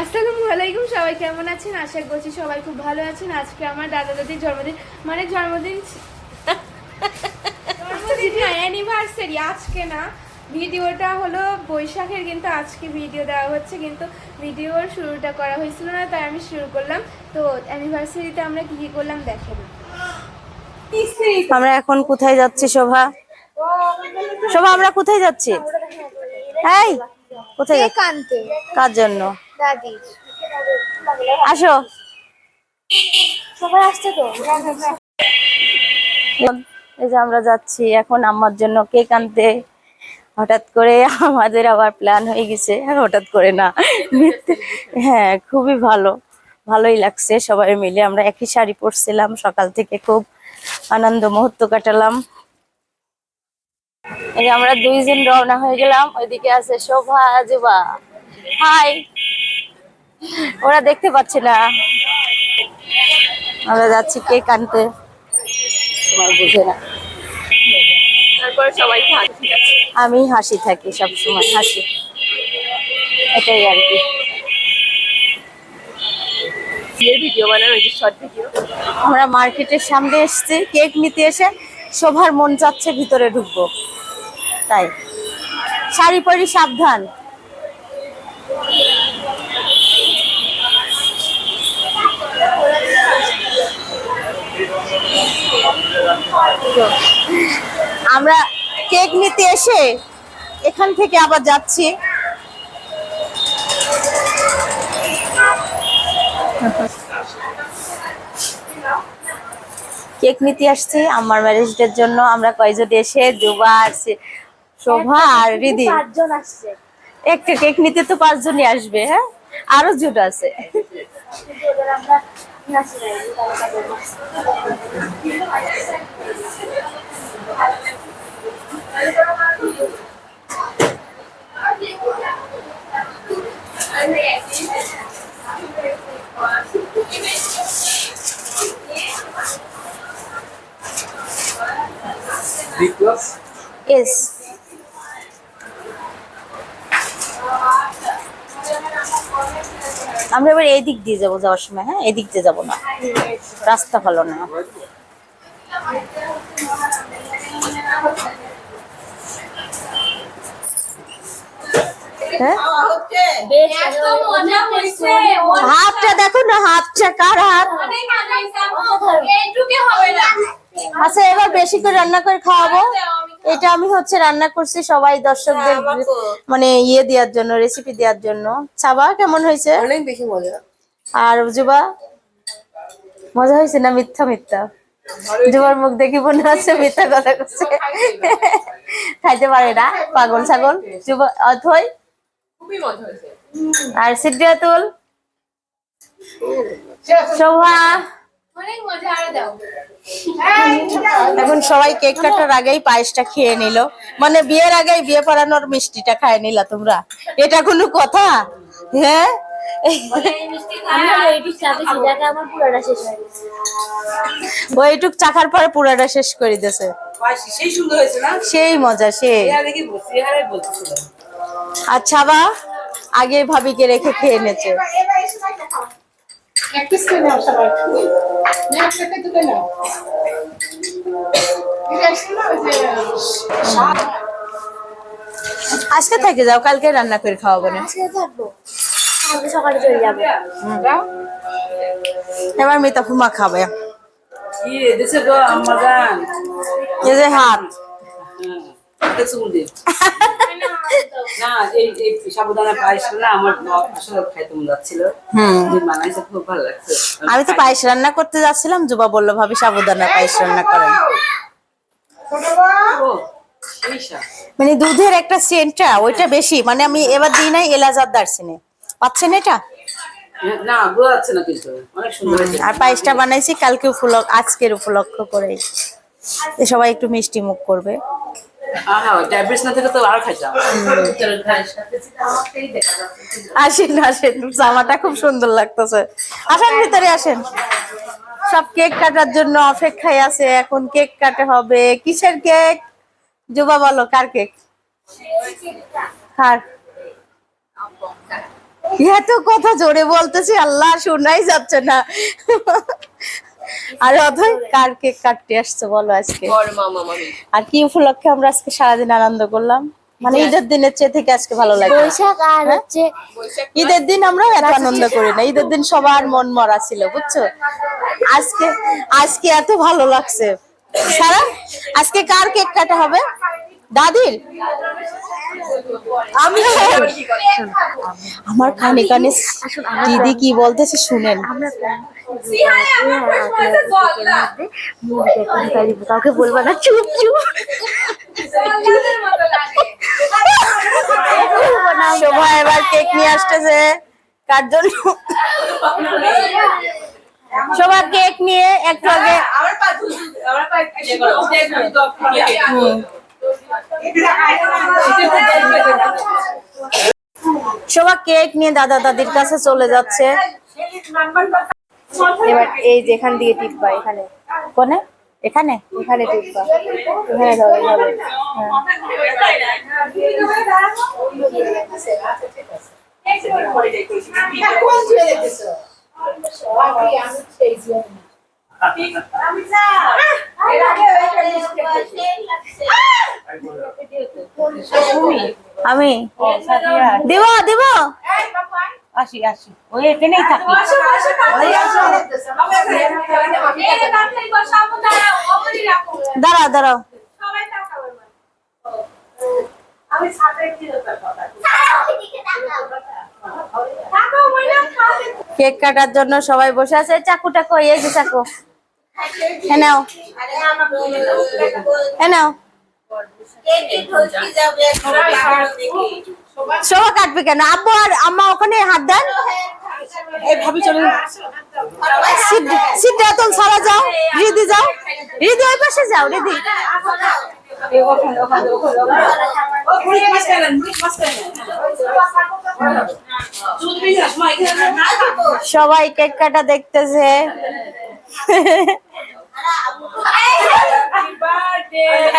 আসসালামু আলাইকুম সবাই কেমন আছেন? আশা করছি সবাই খুব ভালো আছেন। আজকে আমার দাদা দাদির জন্মদিন। মানে জন্মদিন জন্মদিন না অ্যানিভার্সারি আজকে না ভিডিওটা হলো বৈশাখের কিন্তু আজকে ভিডিও দেওয়া হচ্ছে কিন্তু ভিডিওর শুরুটা করা হয়েছিল না তাই আমি শুরু করলাম। তো অ্যানিভার্সারিতে আমরা কি কি করলাম দেখেন। আমরা এখন কোথায় যাচ্ছি শোভা? শোভা আমরা কোথায় যাচ্ছি? এই কোথায় কার জন্য? আসো। সবাই আসছে তো? এই যে আমরা যাচ্ছি এখন আমার জন্য কেক আনতে। হঠাৎ করে আমাদের আবার প্ল্যান হয়ে গেছে হঠাৎ করে না। হ্যাঁ খুবই ভালো। ভালোই লাগছে সবাই মিলে। আমরা একই শাড়ি পরছিলাম সকাল থেকে খুব আনন্দ মুহূর্ত কাটালাম। এই যে আমরা দুইজন রওনা হয়ে গেলাম। ওইদিকে আছে শোভা যুবা হাই ওরা দেখতে পাচ্ছে না। আমরা যাচ্ছি কেক আনতে। তোমার বুঝে না। আমি হাসি থাকি সব সময় হাসি। এটাই আর কি। ভিডিও বানানো হয়েছে শর্ট ভিডিও আমরা মার্কেটের সামনে এসেছি কেক নিতে এসে শোভার মন চাচ্ছে ভিতরে ঢুকবো। তাই। শাড়ি পরি সাবধান। আমরা কেক নিতে এসে এখান থেকে আবার যাচ্ছি। কেক নিতে আসছি আমার ম্যারেজ ডের জন্য। আমরা কয়জন এসে দুবা আর শোভা আর রিদি। একটা কেক নিতে তো পাঁচজনই আসবে হ্যাঁ? আরও জুট আছে। কিন্তু ওদের আমরা নাচি নাই Big plus? এস এবার দিয়ে যাব যাওয়ার সময় হ্যাঁ? এদিক দিয়ে যাব না। রাস্তা ভালো না। হ্যাঁ? হাতটা দেখো না, হাতটা, কার হাত? আচ্ছা এবার বেশি করে রান্না করে খাওয়াবো। এটা আমি হচ্ছে রান্না করছি সবাই দর্শকদের মানে ইয়ে দেওয়ার জন্য রেসিপি দেওয়ার জন্য। চাবা কেমন হয়েছে? অনেক বেশি মজা। আর যুবা মজা হয়েছে না মিথ্যা মিথ্যা? জুবার মুখ দেখি মনে হচ্ছে মিথ্যা কথা করছে খাইতে পারে না পাগল ছাগল। যুবা অথই? খুবই মজা হয়েছে। আর সিদ্ধিয়াতুল শোভা? অনেক মজা আরও দাও। এখন সবাই কেক কাটার আগেই পায়েসটা খেয়ে নিল। মানে বিয়ের আগেই বিয়ে পড়ানোর মিষ্টিটা খায় নিলা তোমরা। এটা কোনো কথা? হ্যাঁ? ওইটুক চাখার পরে পুরাটা শেষ করে দিয়েছে। সেই সুন্দর হয়েছে না? সেই মজা দেখি আচ্ছা বা আগে ভাবিকে রেখে খেয়ে নেছে প্র্যাকটিস করে নাও সবাই। না একটা দুটো নাও আজকে থেকে যাও কালকে রান্না করে খাওয়াবো না। সকালে চলে যাব। এবার মিতা ফুমা খাবে। দে না এই এই সাবুদানা পায়েস না আমার আসলে খাইতে মন যাচ্ছিল। বানাইছে খুব ভালো লাগছে। আমি তো পায়েস রান্না করতে যাচ্ছিলাম জুবা বলল ভাবি সাবুদানা পায়েস রান্না করেন। মানে দুধের একটা সেন্টটা ওইটা বেশি। মানে আমি এবার দিই নাই এলাজার আর দারচিনি। পাচ্ছেন এটা? আর পায়েসটা বানাইছি কালকে উপলক্ষ আজকের উপলক্ষ করে সবাই একটু মিষ্টি মুখ করবে। আসেন আসেন, জামাটা খুব সুন্দর লাগতেছে। আসেন, ভিতরে আসেন। সব কেক কাটার জন্য অপেক্ষায় আছে, এখন কেক কাটা হবে। কিসের কেক? যুবা বলো, কার কেক? কার? এত কথা জোরে বলতেছি, আল্লাহ শোনাই যাচ্ছে না। আর অথই কার কেক কাটতে আসছো বলো আজকে? আর কি উপলক্ষে আমরা আজকে সারাদিন আনন্দ করলাম? মানে ঈদের দিনের চেয়ে থেকে আজকে ভালো লাগে। বৈশাখ আর হচ্ছে ঈদের দিন আমরা এত আনন্দ করি না। ঈদের দিন সবার মন মরা ছিল বুঝছ? আজকে আজকে এত ভালো লাগছে। সারা আজকে কার কেক কাটা হবে? দাদির? আমি। আমার কানে কানে দিদি কি বলতেছে শুনেন। প্রশ্ন হয়েছে কাউকে বলবা না চুপ চুপ। জল্লাদের মতো লাগে। শোভা এবার কেক নিয়ে আসতেছে। কার জন্য? শোভা কেক নিয়ে একটু আগে। শোভা কেক নিয়ে দাদা দাদির কাছে চলে যাচ্ছে। এবার এই যেখান দিয়ে টিপবা এখানে। কোনে? এখানে? এখানে টিপবা। এখানে ধরো এভাবে আমি। দিব দিব? আসি আসি। ওই এখানেই থাকি। বসো বসো তাড়াতাড়ি আসো। এই তাড়াতাড়ি বসো আমু দাঁড়াও দাঁড়াও। কেক কাটার জন্য সবাই বসে আছে। চাকু টাকু এই যে চাকু। হ্যাঁ নাও। হ্যাঁ নাও। শোভা কাটবে কেন আব্বু আর আম্মা ওখানে হাত দেন এই চলে সিদ্ধ সারা যাও রিদি যাও রিদি ওই পাশে যাও রিদি সবাই কেক কাটা দেখতেছে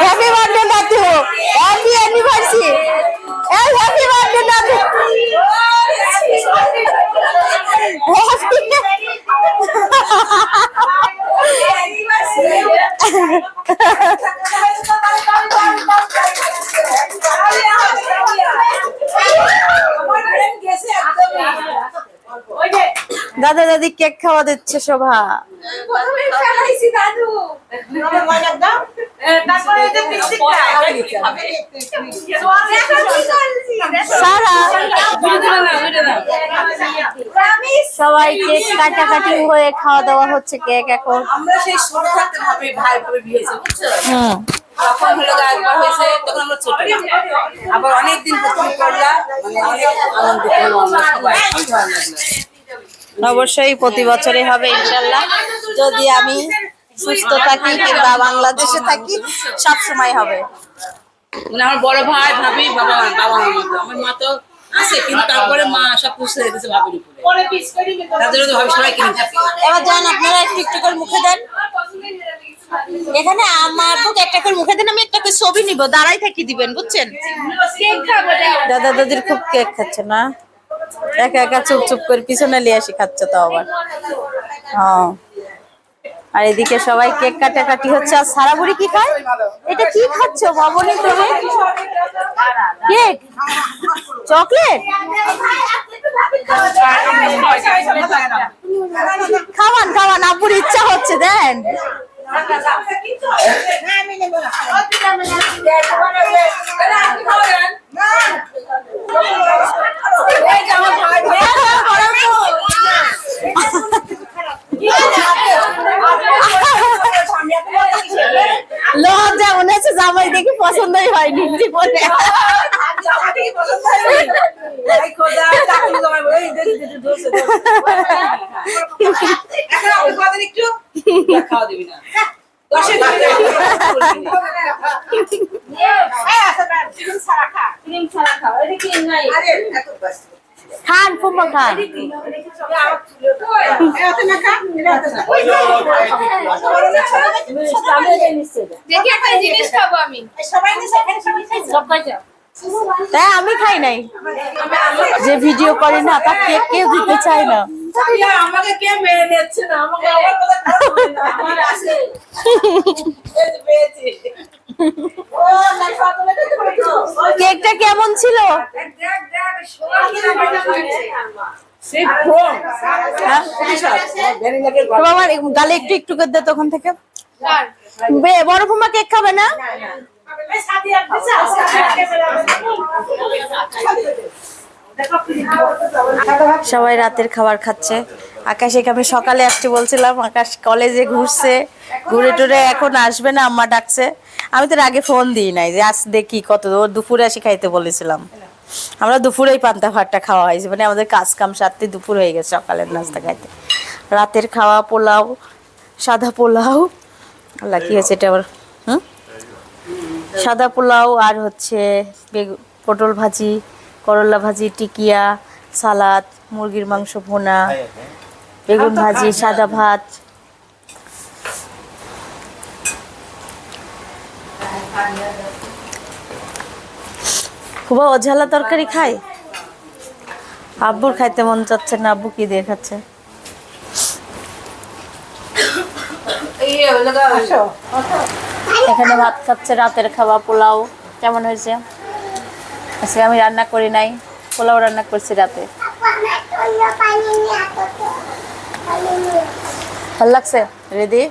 happy birthday Natu happy anniversary এই হ্যাপি বার্থডে নাতু দাদা দাদি কেক খাওয়া দিচ্ছে শোভা। ফেলাইছি দাদু তারপরে এই যে করছি সারা সবাই কেক কাটাকাটি হয়ে খাওয়া দাওয়া হচ্ছে কেক এখন। আমরা সেই ছোট থাকতে ভাবে ভাই ভাবে বিয়ে হয়েছে বুঝছ? হুম। তখন হলো একবার হয়েছে তখন আমরা ছোট। আবার অনেকদিন পর তুমি করলা মানে অনেক আনন্দিত হলাম সবাই। ভালো লাগল অবশ্যই প্রতি বছরই হবে ইনশাল্লাহ। যদি আমি সুস্থ থাকি কিংবা বাংলাদেশে থাকি সব সময় হবে। মানে আমার বড় ভাই ভাবি বাবা বাবা মতো। আমার মা তো আছে কিন্তু তারপরে মা সব ছেড়ে দিয়েছে ভাবির উপরে। তাদের তো ভাবি সবাই কিনে থাকে। এবার যান আপনারা একটু একটু করে মুখে দেন। এখানে আমার বুক একটা করে মুখে দেন আমি একটা করে ছবি নিব। দাঁড়াই থাকি দিবেন বুঝছেন? কেক খাব দাও দাদা দাদির খুব কেক খাচ্ছে না একা একা চুপ চুপ করে পিছনে নিয়ে আসি, খাচ্ছে তো আবার। হ্যাঁ। আর এদিকে সবাই কেক কাটাকাটি হচ্ছে। আর সারা বুড়ি কি খায়? এটা কি খাচ্ছ মামনি তুমি? কেক? চকলেট? খাওয়ান খাওয়ান, আপুর ইচ্ছা হচ্ছে, দেন। লজ্জা মনে হচ্ছে জামাই দেখি পছন্দই হয়নি জীবনে। না দশের খান ফুম্বা খান জিনিস খাব আমি। তাই আমি খাই নাই। যে ভিডিও করে না তার কেক কেউ দিতে চায় না। আমাকে কে মেরে নিচ্ছে না আমাকে আমার কথা খারাপ হবে না আমার আছে এই যে পেয়েছি ও না সকলে তো করেছ কেকটা কেমন ছিল? হ্যাঁ? তো গালে একটু একটু করে দে তখন থেকে। বড় ফুমা কেক খাবে না? সবাই রাতের খাবার খাচ্ছে। আকাশে আমি সকালে আসতে বলছিলাম, আকাশ কলেজে ঘুরছে। ঘুরে টুরে এখন আসবে না, আম্মা ডাকছে। আমি তোর আগে ফোন দিই নাই যে, আজ দেখি কত দুপুরে আসি খাইতে বলেছিলাম। আমরা দুপুরেই পান্তা ভাতটা খাওয়া হয়েছে। মানে আমাদের কাজ কাম সারতে দুপুর হয়ে গেছে সকালের নাস্তা খাইতে। রাতের খাওয়া পোলাও, সাদা পোলাও, আল্লাহ কি হয়েছে এটা আবার? হুম? সাদা পোলাও আর হচ্ছে পটল ভাজি, করলা ভাজি, টিকিয়া, সালাদ, মুরগির মাংস ভুনা, বেগুন ভাজি, সাদা ভাত। খুব অঝালা তরকারি খায়? আব্বুর খাইতে মন চাচ্ছে না আব্বু কি দিয়ে খাচ্ছে? এখানে ভাত খাচ্ছে রাতের খাওয়া পোলাও কেমন হয়েছে? আজকে আমি রান্না করি নাই পোলাও রান্না করছি রাতে। ভালো লাগছে? রেদি